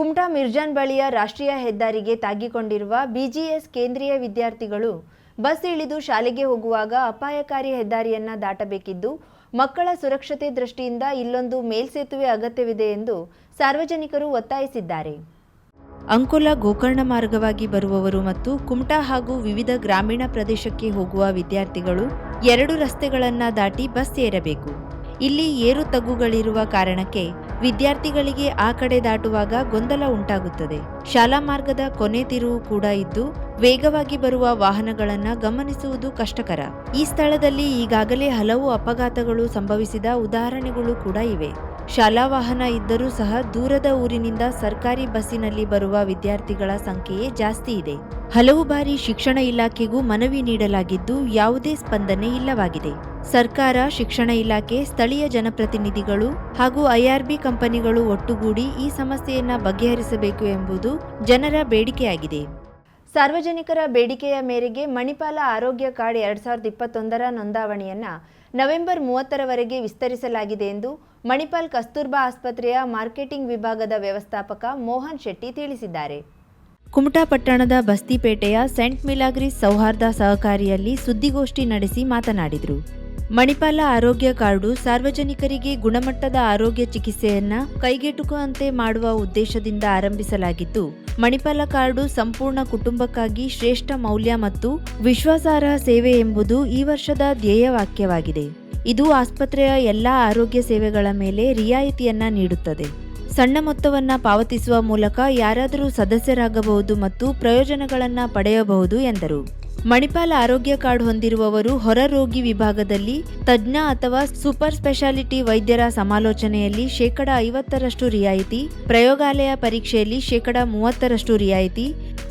ಕುಮಟಾ ಮಿರ್ಜಾನ್ ಬಳಿಯ ರಾಷ್ಟ್ರೀಯ ಹೆದ್ದಾರಿಗೆ ತಾಗಿಕೊಂಡಿರುವ ಬಿಜಿಎಸ್ ಕೇಂದ್ರೀಯ ವಿದ್ಯಾರ್ಥಿಗಳು ಬಸ್ ಇಳಿದು ಶಾಲೆಗೆ ಹೋಗುವಾಗ ಅಪಾಯಕಾರಿ ಹೆದ್ದಾರಿಯನ್ನ ದಾಟಬೇಕಿದ್ದು, ಮಕ್ಕಳ ಸುರಕ್ಷತೆ ದೃಷ್ಟಿಯಿಂದ ಇಲ್ಲೊಂದು ಮೇಲ್ಸೇತುವೆ ಅಗತ್ಯವಿದೆ ಎಂದು ಸಾರ್ವಜನಿಕರು ಒತ್ತಾಯಿಸಿದ್ದಾರೆ. ಅಂಕುಲ ಗೋಕರ್ಣ ಮಾರ್ಗವಾಗಿ ಬರುವವರು ಮತ್ತು ಕುಮಟಾ ಹಾಗೂ ವಿವಿಧ ಗ್ರಾಮೀಣ ಪ್ರದೇಶಕ್ಕೆ ಹೋಗುವ ವಿದ್ಯಾರ್ಥಿಗಳು ಎರಡು ರಸ್ತೆಗಳನ್ನು ದಾಟಿ ಬಸ್ ಏರಬೇಕು. ಇಲ್ಲಿ ಏರು ತಗ್ಗುಗಳಿರುವ ಕಾರಣಕ್ಕೆ ವಿದ್ಯಾರ್ಥಿಗಳಿಗೆ ಆ ಕಡೆ ದಾಟುವಾಗ ಗೊಂದಲ ಉಂಟಾಗುತ್ತದೆ. ಶಾಲಾ ಮಾರ್ಗದ ಕೊನೆ ತಿರುವು ಕೂಡ ಇದ್ದು, ವೇಗವಾಗಿ ಬರುವ ವಾಹನಗಳನ್ನು ಗಮನಿಸುವುದು ಕಷ್ಟಕರ. ಈ ಸ್ಥಳದಲ್ಲಿ ಈಗಾಗಲೇ ಹಲವು ಅಪಘಾತಗಳು ಸಂಭವಿಸಿದ ಉದಾಹರಣೆಗಳು ಕೂಡ ಇವೆ. ಶಾಲಾ ವಾಹನ ಇದ್ದರೂ ಸಹ ದೂರದ ಊರಿನಿಂದ ಸರ್ಕಾರಿ ಬಸ್ಸಿನಲ್ಲಿ ಬರುವ ವಿದ್ಯಾರ್ಥಿಗಳ ಸಂಖ್ಯೆಯೇ ಜಾಸ್ತಿ ಇದೆ. ಹಲವು ಬಾರಿ ಶಿಕ್ಷಣ ಇಲಾಖೆಗೂ ಮನವಿ ನೀಡಲಾಗಿದ್ದು, ಯಾವುದೇ ಸ್ಪಂದನೆ ಇಲ್ಲವಾಗಿದೆ. ಸರ್ಕಾರ, ಶಿಕ್ಷಣ ಇಲಾಖೆ, ಸ್ಥಳೀಯ ಜನಪ್ರತಿನಿಧಿಗಳು ಹಾಗೂ ಐಆರ್ಬಿ ಕಂಪನಿಗಳು ಒಟ್ಟುಗೂಡಿ ಈ ಸಮಸ್ಯೆಯನ್ನು ಬಗೆಹರಿಸಬೇಕು ಎಂಬುದು ಜನರ ಬೇಡಿಕೆಯಾಗಿದೆ. ಸಾರ್ವಜನಿಕರ ಬೇಡಿಕೆಯ ಮೇರೆಗೆ ಮಣಿಪಾಲ ಆರೋಗ್ಯ ಕಾರ್ಡ್ ಎರಡ್ ಸಾವಿರದ ಇಪ್ಪತ್ತೊಂದರ ನೋಂದಾವಣಿಯನ್ನು ನವೆಂಬರ್ ಮೂವತ್ತರವರೆಗೆ ವಿಸ್ತರಿಸಲಾಗಿದೆ ಎಂದು ಮಣಿಪಾಲ್ ಕಸ್ತೂರ್ಬಾ ಆಸ್ಪತ್ರೆಯ ಮಾರ್ಕೆಟಿಂಗ್ ವಿಭಾಗದ ವ್ಯವಸ್ಥಾಪಕ ಮೋಹನ್ ಶೆಟ್ಟಿ ತಿಳಿಸಿದ್ದಾರೆ. ಕುಮಟಾ ಪಟ್ಟಣದ ಬಸ್ತಿಪೇಟೆಯ ಸೆಂಟ್ ಮಿಲಾಗ್ರಿಸ್ ಸೌಹಾರ್ದ ಸಹಕಾರಿಯಲ್ಲಿ ಸುದ್ದಿಗೋಷ್ಠಿ ನಡೆಸಿ ಮಾತನಾಡಿದರು. ಮಣಿಪಾಲ ಆರೋಗ್ಯ ಕಾರ್ಡು ಸಾರ್ವಜನಿಕರಿಗೆ ಗುಣಮಟ್ಟದ ಆರೋಗ್ಯ ಚಿಕಿತ್ಸೆಯನ್ನ ಕೈಗೆಟುಕುವಂತೆ ಮಾಡುವ ಉದ್ದೇಶದಿಂದ ಆರಂಭಿಸಲಾಗಿದ್ದು, ಮಣಿಪಾಲ ಕಾರ್ಡು ಸಂಪೂರ್ಣ ಕುಟುಂಬಕ್ಕಾಗಿ ಶ್ರೇಷ್ಠ ಮೌಲ್ಯ ಮತ್ತು ವಿಶ್ವಾಸಾರ್ಹ ಸೇವೆ ಎಂಬುದು ಈ ವರ್ಷದ ಧ್ಯೇಯವಾಕ್ಯವಾಗಿದೆ ಇದು ಆಸ್ಪತ್ರೆಯ ಎಲ್ಲಾ ಆರೋಗ್ಯ ಸೇವೆಗಳ ಮೇಲೆ ರಿಯಾಯಿತಿಯನ್ನ ನೀಡುತ್ತದೆ. ಸಣ್ಣ ಮೊತ್ತವನ್ನ ಪಾವತಿಸುವ ಮೂಲಕ ಯಾರಾದರೂ ಸದಸ್ಯರಾಗಬಹುದು ಮತ್ತು ಪ್ರಯೋಜನಗಳನ್ನು ಪಡೆಯಬಹುದು ಎಂದರು. ಮಣಿಪಾಲ್ ಆರೋಗ್ಯ ಕಾರ್ಡ್ ಹೊಂದಿರುವವರು ಹೊರ ರೋಗಿ ವಿಭಾಗದಲ್ಲಿ ತಜ್ಞ ಅಥವಾ ಸೂಪರ್ ಸ್ಪೆಷಾಲಿಟಿ ವೈದ್ಯರ ಸಮಾಲೋಚನೆಯಲ್ಲಿ ಶೇಕಡ ಐವತ್ತರಷ್ಟು ರಿಯಾಯಿತಿ, ಪ್ರಯೋಗಾಲಯ ಪರೀಕ್ಷೆಯಲ್ಲಿ ಶೇಕಡ ಮೂವತ್ತರಷ್ಟು ರಿಯಾಯಿತಿ,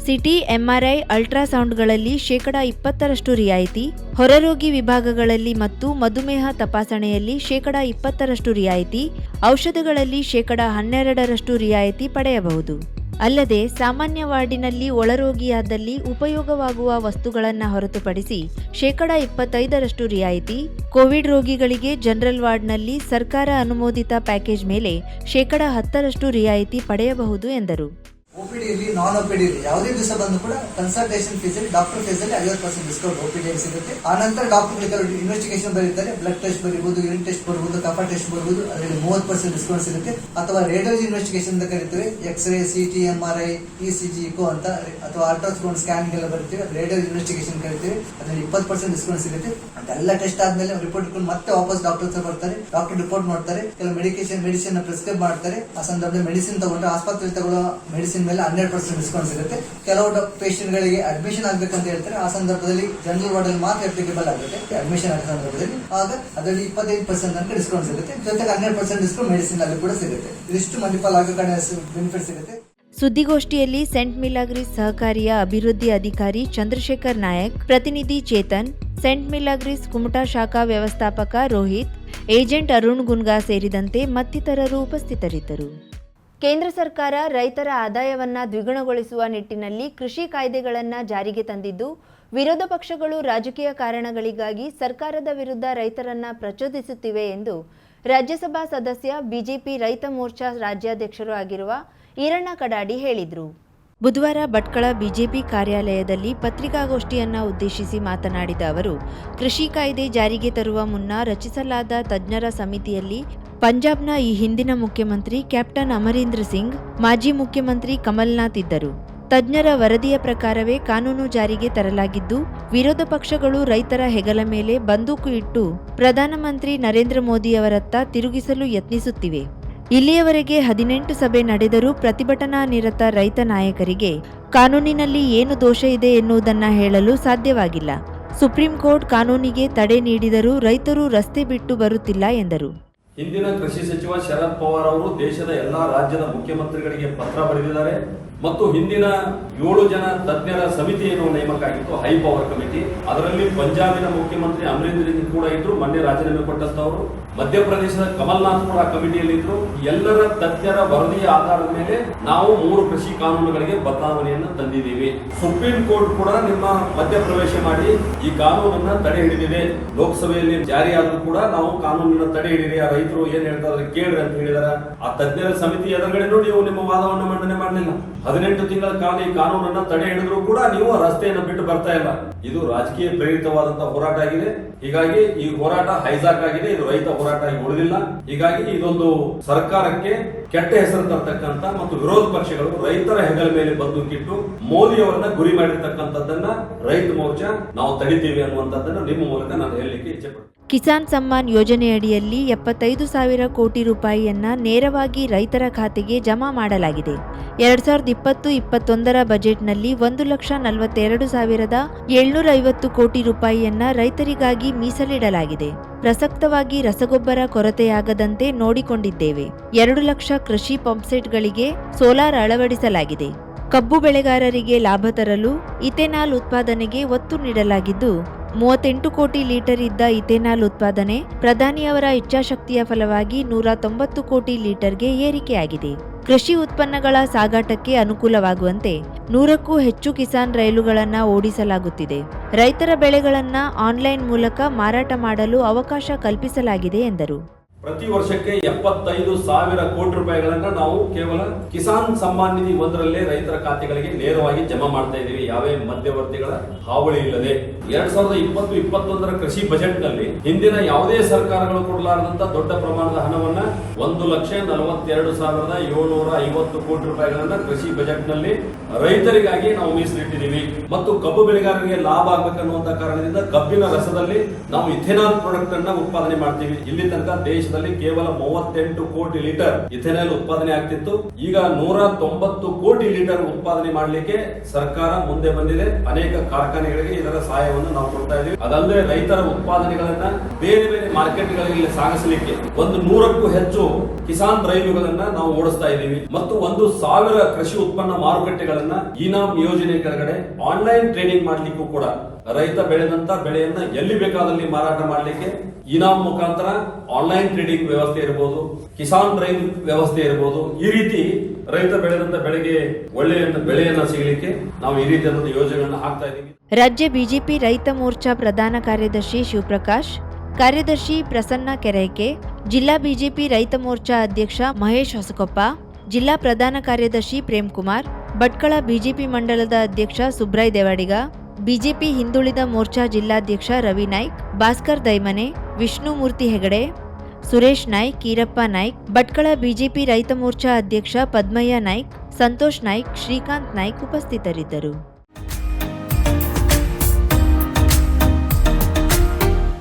ಸಿಟಿ ಎಂಆರ್ಐ ಅಲ್ಟ್ರಾಸೌಂಡ್ಗಳಲ್ಲಿ ಶೇಕಡ ಇಪ್ಪತ್ತರಷ್ಟು ರಿಯಾಯಿತಿ ಹೊರರೋಗಿ ವಿಭಾಗಗಳಲ್ಲಿ ಮತ್ತು ಮಧುಮೇಹ ತಪಾಸಣೆಯಲ್ಲಿ ಶೇಕಡ ಇಪ್ಪತ್ತರಷ್ಟು ರಿಯಾಯಿತಿ, ಔಷಧಗಳಲ್ಲಿ ಶೇಕಡ ಹನ್ನೆರಡರಷ್ಟು ರಿಯಾಯಿತಿ ಪಡೆಯಬಹುದು. ಅಲ್ಲದೆ ಸಾಮಾನ್ಯ ವಾರ್ಡಿನಲ್ಲಿ ಒಳರೋಗಿಯಾದಲ್ಲಿ ಉಪಯೋಗವಾಗುವ ವಸ್ತುಗಳನ್ನು ಹೊರತುಪಡಿಸಿ ಶೇಕಡ ಇಪ್ಪತ್ತೈದರಷ್ಟು ರಿಯಾಯಿತಿ, ಕೋವಿಡ್ ರೋಗಿಗಳಿಗೆ ಜನರಲ್ ವಾರ್ಡ್ನಲ್ಲಿ ಸರ್ಕಾರ ಅನುಮೋದಿತ ಪ್ಯಾಕೇಜ್ ಮೇಲೆ ಶೇಕಡ ಹತ್ತರಷ್ಟು ರಿಯಾಯಿತಿ ಪಡೆಯಬಹುದು ಎಂದರು. ಓಪಿಡಿ ಇರಲಿ ನಾನ್ ಓಪಿಡಿ ಇರಲಿ ಯಾವುದೇ ದಿವಸ ಬಂದು ಕೂಡ ಕನ್ಸಲ್ಟೇಷನ್ ಫೀಸ್ ಅಲ್ಲಿ ಡಾಕ್ಟರ್ ಫೀಸ್ ಅಲ್ಲಿ ಐವತ್ತು ಪರ್ಸೆಂಟ್ ಡಿಸ್ಕೌಂಟ್ ಓಪಿಡಿ ಸಿಗುತ್ತೆ. ಆ ನಂತರ ಡಾಕ್ಟರ್ ಇನ್ವೆಸ್ಟಿಗೇಷನ್ ಬರೀತಾರೆ ಬ್ಲಡ್ ಟೆಸ್ಟ್ ಬರಬಹುದು ಯೂರಿನ್ ಟೆಸ್ಟ್ ಬರಬಹುದು ಕಫ ಟೆಸ್ಟ್ ಬರಬಹುದು ಅದರಲ್ಲಿ ಮೂವತ್ತು ಪರ್ಸೆಂಟ್ ಡಿಸ್ಕೌಂಟ್ ಸಿಗುತ್ತೆ. ಅಥವಾ ರೇಡಿಯೋಜಿ ಇನ್ವೆಸ್ಟಿಗೇಷನ್ ಅಂತ ಕರಿತೇವೆ x ray C T M R I E C G echo ಅಂತ, ಅಥವಾ ಅಲ್ಟ್ರಾಸೌಂಡ್ ಸ್ಕ್ಯಾನಿಂಗ್ ಎಲ್ಲ ಬರೀತೀವಿ ರೇಡಿಯೋ ಇನ್ವೆಸ್ಟಿಗೇಷನ್ ಕರಿತೀವಿ, ಅದರಲ್ಲಿ ಇಪ್ಪತ್ತು ಪರ್ಸೆಂಟ್ ಡಿಸ್ಕೌಂಟ್ ಸಿಗುತ್ತೆ. ಅದೆಲ್ಲ ಟೆಸ್ಟ್ ಆದ್ಮೇಲೆ ರಿಪೋರ್ಟ್ ಇಟ್ಕೊಂಡು ಮತ್ತೆ ವಾಪಸ್ ಡಾಕ್ಟರ್ ಹತ್ರ ಬರ್ತಾರೆ ಡಾಕ್ಟರ್ ರಿಪೋರ್ಟ್ ಮಾಡ್ತಾರೆ, ಕೆಲವು ಮೆಡಿಕೇಶನ್ ಮೆಡಿಸಿನ್ ಪ್ರಿಸ್ಕ್ರೈಬ್ ಮಾಡ್ತಾರೆ. ಆ ಸಂದರ್ಭದಲ್ಲಿ ಮೆಡಿಸಿನ್ ತಗೊಂಡ್ರೆ ಆಸ್ಪತ್ರೆ ತಗೊಳ್ಳೋ ಮೆಡಿಸಿನ್ ಮೇಲೆ ಹನ್ನೆರಡು ಪರ್ಸೆಂಟ್ ಡಿಸ್ಕೌಂಟ್ ಸಿಗುತ್ತೆ. ಕೆಲವು ಪೇಷಂಟ್ ಗಳಿಗೆ ಅಡ್ಮಿಷನ್ ಆಗಬೇಕಂತ ಹೇಳ್ತಾರೆ. ಆ ಸಂದರ್ಭದಲ್ಲಿ ಜನರಲ್ ವಾರ್ಡ್ ಅಲ್ಲಿ ಮಾತ್ರ ಅಪ್ಲಿಕೇಬಲ್ ಆಗುತ್ತೆ. ಅಡ್ಮಿಷನ್ ಆಗೋ ಸಂದರ್ಭದಲ್ಲಿ. ಆಗ ಅದರಲ್ಲಿ ಇಪ್ಪತ್ತೈದು ಪರ್ಸೆಂಟ್ ತನಕ ಡಿಸ್ಕೌಂಟ್ ಸಿಗುತ್ತೆ. ಜೊತೆಗೆ ಹನ್ನೆರಡು ಪರ್ಸೆಂಟ್ ಡಿಸ್ಕೌಂಟ್ ಮೆಡಿಸಿನ್ ಅಲ್ಲಿ ಕೂಡ ಸಿಗುತ್ತೆ. ಇದಿಷ್ಟು ಮಲ್ಟಿಪಲ್ ಆಗೋ ಬೆನಿಫಿಟ್ ಸಿಗುತ್ತೆ. ಸುದ್ದಿಗೋಷ್ಠಿಯಲ್ಲಿ ಸೆಂಟ್ ಮಿಲಾಗ್ರಿಸ್ ಸಹಕಾರಿಯ ಅಭಿವೃದ್ಧಿ ಅಧಿಕಾರಿ ಚಂದ್ರಶೇಖರ್ ನಾಯಕ್, ಪ್ರತಿನಿಧಿ ಚೇತನ್ ಸೆಂಟ್ ಮಿಲಾಗ್ರಿಸ್ ಕುಮಟಾ ಶಾಖಾ ವ್ಯವಸ್ಥಾಪಕ ರೋಹಿತ್, ಏಜೆಂಟ್ ಅರುಣ್ ಗುನ್ಗಾ ಸೇರಿದಂತೆ ಮತ್ತಿತರರು ಉಪಸ್ಥಿತರಿದ್ದರು. ಕೇಂದ್ರ ಸರ್ಕಾರ ರೈತರ ಆದಾಯವನ್ನ ದ್ವಿಗುಣಗೊಳಿಸುವ ನಿಟ್ಟಿನಲ್ಲಿ ಕೃಷಿ ಕಾಯ್ದೆಗಳನ್ನು ಜಾರಿಗೆ ತಂದಿದ್ದು, ವಿರೋಧ ಪಕ್ಷಗಳು ರಾಜಕೀಯ ಕಾರಣಗಳಿಗಾಗಿ ಸರ್ಕಾರದ ವಿರುದ್ಧ ರೈತರನ್ನ ಪ್ರಚೋದಿಸುತ್ತಿವೆ ಎಂದು ರಾಜ್ಯಸಭಾ ಸದಸ್ಯ ಬಿಜೆಪಿ ರೈತ ಮೋರ್ಚಾ ರಾಜ್ಯಾಧ್ಯಕ್ಷರು ಆಗಿರುವ ಈರಣ್ಣ ಕಡಾಡಿ ಹೇಳಿದರು. ಬುಧವಾರ ಭಟ್ಕಳ ಬಿಜೆಪಿ ಕಾರ್ಯಾಲಯದಲ್ಲಿ ಪತ್ರಿಕಾಗೋಷ್ಠಿಯನ್ನ ಉದ್ದೇಶಿಸಿ ಮಾತನಾಡಿದ ಅವರು, ಕೃಷಿ ಕಾಯ್ದೆ ಜಾರಿಗೆ ತರುವ ಮುನ್ನ ರಚಿಸಲಾದ ತಜ್ಞರ ಸಮಿತಿಯಲ್ಲಿ ಪಂಜಾಬ್ನ ಈ ಹಿಂದಿನ ಮುಖ್ಯಮಂತ್ರಿ ಕ್ಯಾಪ್ಟನ್ ಅಮರೀಂದ್ರ ಸಿಂಗ್, ಮಾಜಿ ಮುಖ್ಯಮಂತ್ರಿ ಕಮಲ್ನಾಥ್ ಇದ್ದರು. ತಜ್ಞರ ವರದಿಯ ಪ್ರಕಾರವೇ ಕಾನೂನು ಜಾರಿಗೆ ತರಲಾಗಿದ್ದು, ವಿರೋಧ ಪಕ್ಷಗಳು ರೈತರ ಹೆಗಲ ಮೇಲೆ ಬಂದೂಕು ಇಟ್ಟು ಪ್ರಧಾನಮಂತ್ರಿ ನರೇಂದ್ರ ಮೋದಿಯವರತ್ತ ತಿರುಗಿಸಲು ಯತ್ನಿಸುತ್ತಿವೆ. ಇಲ್ಲಿಯವರೆಗೆ ಹದಿನೆಂಟು ಸಭೆ ನಡೆದರೂ ಪ್ರತಿಭಟನಾ ನಿರತ ರೈತ ನಾಯಕರಿಗೆ ಕಾನೂನಿನಲ್ಲಿ ಏನು ದೋಷ ಇದೆ ಎನ್ನುವುದನ್ನು ಹೇಳಲು ಸಾಧ್ಯವಾಗಿಲ್ಲ. ಸುಪ್ರೀಂ ಕೋರ್ಟ್ ಕಾನೂನಿಗೆ ತಡೆ ನೀಡಿದರೂ ರೈತರು ರಸ್ತೆ ಬಿಟ್ಟು ಬರುತ್ತಿಲ್ಲ ಎಂದರು. ಹಿಂದಿನ ಕೃಷಿ ಸಚಿವ ಶರದ್ ಪವಾರ್ ಅವರು ದೇಶದ ಎಲ್ಲಾ ರಾಜ್ಯದ ಮುಖ್ಯಮಂತ್ರಿಗಳಿಗೆ ಪತ್ರ ಬರೆದಿದ್ದಾರೆ. ಮತ್ತು ಹಿಂದಿನ ಏಳು ಜನ ತಜ್ಞರ ಸಮಿತಿಯನ್ನು ನೇಮಕ ಆಗಿತ್ತು ಹೈ ಪವರ್ ಕಮಿಟಿ ಅದರಲ್ಲಿ ಪಂಜಾಬಿನ ಮುಖ್ಯಮಂತ್ರಿ ಅಮರೀಂದ್ರ ಸಿಂಗ್ ಕೂಡ ಇದ್ರು, ಮೊನ್ನೆ ರಾಜೀನಾಮೆ ಕೊಟ್ಟಂತವರು. ಮಧ್ಯಪ್ರದೇಶದ ಕಮಲ್ನಾಥ್ ಕೂಡ ಕಮಿಟಿಯಲ್ಲಿ ಇದ್ರು ಎಲ್ಲರ ತಜ್ಞರ ವರದಿಯ ಆಧಾರದ ಮೇಲೆ ನಾವು ಮೂರು ಕೃಷಿ ಕಾನೂನುಗಳಿಗೆ ಬದಲಾವಣೆಯನ್ನು ತಂದಿದ್ದೀವಿ. ಸುಪ್ರೀಂ ಕೋರ್ಟ್ ಕೂಡ ನಿಮ್ಮ ಮಧ್ಯಪ್ರವೇಶ ಮಾಡಿ ಈ ಕಾನೂನನ್ನ ತಡೆ ಹಿಡಿದಿದೆ. ಲೋಕಸಭೆಯಲ್ಲಿ ಜಾರಿಯಾದರೂ ಕೂಡ ನಾವು ಕಾನೂನನ್ನ ತಡೆ ಹಿಡಿರಿ ಆ ರೈತರು ಏನ್ ಹೇಳ್ತಾರೆ ಕೇಳ್ರಿ ಅಂತ ಹೇಳಿದಾರ. ಆ ತಜ್ಞರ ಸಮಿತಿ ಎದುರುಗಡೆನೂ ನೀವು ನಿಮ್ಮ ವಾದವನ್ನು ಮಂಡನೆ ಮಾಡಲಿಲ್ಲ. ಹದಿನೆಂಟು ತಿಂಗಳ ಕಾಲ ಈ ಕಾನೂನನ್ನ ತಡೆ ಹಿಡಿದ್ರು ಕೂಡ ನೀವು ರಸ್ತೆಯನ್ನು ಬಿಟ್ಟು ಬರ್ತಾ ಇಲ್ಲ. ಇದು ರಾಜಕೀಯ ಪ್ರೇರಿತವಾದಂತಹ ಹೋರಾಟ ಆಗಿದೆ. ಹೀಗಾಗಿ ಈ ಹೋರಾಟ ಹೈಜಾಕ್ ಆಗಿದೆ. ಇದು ರೈತ ಹೋರಾಟ ಉಳಿದಿಲ್ಲ. ಹೀಗಾಗಿ ಇದೊಂದು ಸರ್ಕಾರಕ್ಕೆ ಕೆಟ್ಟ ಹೆಸರು ತರತಕ್ಕಂತ ಮತ್ತು ವಿರೋಧ ಪಕ್ಷಗಳು ರೈತರ ಹೆಗಲ ಮೇಲೆ ಬಂದೂಕಿಟ್ಟು ಮೋದಿ ಅವರನ್ನ ಗುರಿ ಮಾಡಿರ್ತಕ್ಕಂಥದ್ದನ್ನ ರೈತ ಮೋರ್ಚಾ ನಾವು ತಡಿತೀವಿ ಅನ್ನುವಂಥದ್ದನ್ನ ನಿಮ್ಮ ಮೂಲಕ ನಾನು ಹೇಳಲಿಕ್ಕೆ ಇಚ್ಛೆ ಪಡ್ತೀನಿ. ಕಿಸಾನ್ ಸಮ್ಮಾನ್ ಯೋಜನೆಯಡಿಯಲ್ಲಿ ಎಪ್ಪತ್ತೈದು ಸಾವಿರ ಕೋಟಿ ರೂಪಾಯಿಯನ್ನ ನೇರವಾಗಿ ರೈತರ ಖಾತೆಗೆ ಜಮಾ ಮಾಡಲಾಗಿದೆ. ಎರಡ್ ಸಾವಿರದ ಇಪ್ಪತ್ತು ಇಪ್ಪತ್ತೊಂದರ ಬಜೆಟ್ನಲ್ಲಿ ಒಂದು ಲಕ್ಷ ನಲವತ್ತೆರಡು ಸಾವಿರದ ಏಳ್ನೂರ ಐವತ್ತು ಕೋಟಿ ರೂಪಾಯಿಯನ್ನ ರೈತರಿಗಾಗಿ ಮೀಸಲಿಡಲಾಗಿದೆ. ಪ್ರಸಕ್ತವಾಗಿ ರಸಗೊಬ್ಬರ ಕೊರತೆಯಾಗದಂತೆ ನೋಡಿಕೊಂಡಿದ್ದೇವೆ. ಎರಡು ಲಕ್ಷ ಕೃಷಿ ಪಂಪ್ಸೆಟ್ಗಳಿಗೆ ಸೋಲಾರ್ ಅಳವಡಿಸಲಾಗಿದೆ. ಕಬ್ಬು ಬೆಳೆಗಾರರಿಗೆ ಲಾಭ ತರಲು ಇಥೆನಾಲ್ ಉತ್ಪಾದನೆಗೆ ಒತ್ತು ನೀಡಲಾಗಿದ್ದು ಮೂವತ್ತೆಂಟು ಕೋಟಿ ಲೀಟರ್ ಇದ್ದ ಇಥೆನಾಲ್ ಉತ್ಪಾದನೆ ಪ್ರಧಾನಿಯವರ ಇಚ್ಛಾಶಕ್ತಿಯ ಫಲವಾಗಿ ನೂರ ತೊಂಬತ್ತು ಕೋಟಿ ಲೀಟರ್ಗೆ ಏರಿಕೆಯಾಗಿದೆ. ಕೃಷಿ ಉತ್ಪನ್ನಗಳ ಸಾಗಾಟಕ್ಕೆ ಅನುಕೂಲವಾಗುವಂತೆ ನೂರಕ್ಕೂ ಹೆಚ್ಚು ಕಿಸಾನ್ ರೈಲುಗಳನ್ನು ಓಡಿಸಲಾಗುತ್ತಿದೆ. ರೈತರ ಬೆಳೆಗಳನ್ನ ಆನ್ಲೈನ್ ಮೂಲಕ ಮಾರಾಟ ಮಾಡಲು ಅವಕಾಶ ಕಲ್ಪಿಸಲಾಗಿದೆ ಎಂದರು. ಪ್ರತಿ ವರ್ಷಕ್ಕೆ ಎಪ್ಪತ್ತೈದು ಸಾವಿರ ಕೋಟಿ ರೂಪಾಯಿಗಳನ್ನ ನಾವು ಕೇವಲ ಕಿಸಾನ್ ಸಮ್ಮಾನ್ ನಿಧಿ ಒಂದರಲ್ಲೇ ರೈತರ ಖಾತೆಗಳಿಗೆ ನೇರವಾಗಿ ಜಮಾ ಮಾಡ್ತಾ ಇದ್ದೀವಿ. ಯಾವೇ ಮಧ್ಯವರ್ತಿಗಳ ಹಾವಳಿ ಇಲ್ಲದೆ ಎರಡ್ ಸಾವಿರದ ಇಪ್ಪತ್ತು, ಇಪ್ಪತ್ತೊಂದರ ಕೃಷಿ ಬಜೆಟ್ನಲ್ಲಿ ಹಿಂದಿನ ಯಾವುದೇ ಸರ್ಕಾರಗಳು ಕೊಡಲಾರದಂತ ದೊಡ್ಡ ಪ್ರಮಾಣದ ಹಣವನ್ನ ಒಂದು ಲಕ್ಷ ನಲವತ್ತೆರಡು ಸಾವಿರದ ಏಳ್ನೂರ ಐವತ್ತು ಕೋಟಿ ರೂಪಾಯಿಗಳನ್ನ ಕೃಷಿ ಬಜೆಟ್ನಲ್ಲಿ ರೈತರಿಗಾಗಿ ನಾವು ಮೀಸಲಿಟ್ಟಿದ್ದೀವಿ. ಮತ್ತು ಕಬ್ಬು ಬೆಳೆಗಾರರಿಗೆ ಲಾಭ ಆಗ್ಬೇಕನ್ನುವಂತ ಕಾರಣದಿಂದ ಕಬ್ಬಿನ ರಸದಲ್ಲಿ ನಾವು ಇಥೆನಾಲ್ ಪ್ರಾಡಕ್ಟ್ ಅನ್ನ ಉತ್ಪಾದನೆ ಮಾಡ್ತೀವಿ. ಇಲ್ಲಿ ತನಕ ದೇಶದಲ್ಲಿ ಕೇವಲ ಮೂವತ್ತೆಂಟು ಕೋಟಿ ಲೀಟರ್ ಇಥೆನಾಲ್ ಉತ್ಪಾದನೆ ಆಗ್ತಿತ್ತು. ಈಗ ನೂರ ತೊಂಬತ್ತು ಕೋಟಿ ಲೀಟರ್ ಉತ್ಪಾದನೆ ಮಾಡಲಿಕ್ಕೆ ಸರ್ಕಾರ ಮುಂದೆ ಬಂದಿದೆ. ಅನೇಕ ಕಾರ್ಖಾನೆಗಳಿಗೆ ಇದರ ಸಹಾಯವನ್ನು ನಾವು ಕೊಡ್ತಾ ಇದ್ದೀವಿ. ಅದಲ್ಲದೆ ರೈತರ ಉತ್ಪಾದನೆಗಳನ್ನ ಬೇರೆ ಬೇರೆ ಮಾರ್ಕೆಟ್ಗಳಲ್ಲಿ ಸಾಗಿಸಲಿಕ್ಕೆ ಒಂದು ನೂರಕ್ಕೂ ಹೆಚ್ಚು ಕಿಸಾನ್ ರೈಲುಗಳನ್ನ ನಾವು ಓಡಿಸ್ತಾ ಇದ್ದೀವಿ. ಮತ್ತು ಒಂದು ಸಾವಿರ ಕೃಷಿ ಉತ್ಪನ್ನ ಮಾರುಕಟ್ಟೆಗಳನ್ನ ಇನಾಮ್ ಯೋಜನೆ ಕೆಳಗಡೆ ಆನ್ಲೈನ್ ಟ್ರೇಡಿಂಗ್ ಮಾಡಲಿಕ್ಕೂ ಕೂಡ ರೈತ ಬೆಳೆದಂತ ಬೆಳೆಯನ್ನ ಎಲ್ಲಿ ಬೇಕಾದಲ್ಲಿ ಮಾರಾಟ ಮಾಡಲಿಕ್ಕೆ ಇನಾಮ್ ಮುಖಾಂತರ ಆನ್ಲೈನ್ ಟ್ರೇಡಿಂಗ್ ವ್ಯವಸ್ಥೆ ಇರಬಹುದು ಕಿಸಾನ್ ರೈಲ್ ವ್ಯವಸ್ಥೆ ಇರಬಹುದು ಈ ರೀತಿ ರೈತ ಬೆಳೆದಂತ ಬೆಳೆಗೆ ಒಳ್ಳೆಯ ಬೆಳೆಯನ್ನ ಸಿಗಲಿಕ್ಕೆ ನಾವು ಈ ರೀತಿಯಾದಂತಹ ಯೋಜನೆಗಳನ್ನ ಹಾಕ್ತಾ ಇದ್ದೀವಿ. ರಾಜ್ಯ ಬಿಜೆಪಿ ರೈತ ಮೋರ್ಚಾ ಪ್ರಧಾನ ಕಾರ್ಯದರ್ಶಿ ಶಿವಪ್ರಕಾಶ್, ಕಾರ್ಯದರ್ಶಿ ಪ್ರಸನ್ನ ಕೆರೈಕೆ, ಜಿಲ್ಲಾ ಬಿಜೆಪಿ ರೈತ ಮೋರ್ಚಾ ಅಧ್ಯಕ್ಷ ಮಹೇಶ್ ಹೊಸಕೊಪ್ಪ, ಜಿಲ್ಲಾ ಪ್ರಧಾನ ಕಾರ್ಯದರ್ಶಿ ಪ್ರೇಮ್ ಕುಮಾರ್ ಭಟ್ಕಳ ಬಿಜೆಪಿ ಮಂಡಲದ ಅಧ್ಯಕ್ಷ ಸುಬ್ರಾಯ್ ದೇವಾಡಿಗ ಬಿಜೆಪಿ ಹಿಂದುಳಿದ ಮೋರ್ಚಾ ಜಿಲ್ಲಾಧ್ಯಕ್ಷ ರವಿ ನಾಯ್ಕ್, ಭಾಸ್ಕರ್ ದೈಮನೆ ವಿಷ್ಣುಮೂರ್ತಿ ಹೆಗಡೆ, ಸುರೇಶ್ ನಾಯ್ಕ್ ಕೀರಪ್ಪ ನಾಯ್ಕ್, ಭಟ್ಕಳ ಬಿಜೆಪಿ ರೈತ ಮೋರ್ಚಾ ಅಧ್ಯಕ್ಷ ಪದ್ಮಯ್ಯ ನಾಯ್ಕ್, ಸಂತೋಷ್ ನಾಯ್ಕ್, ಶ್ರೀಕಾಂತ್ ನಾಯ್ಕ್ ಉಪಸ್ಥಿತರಿದ್ದರು.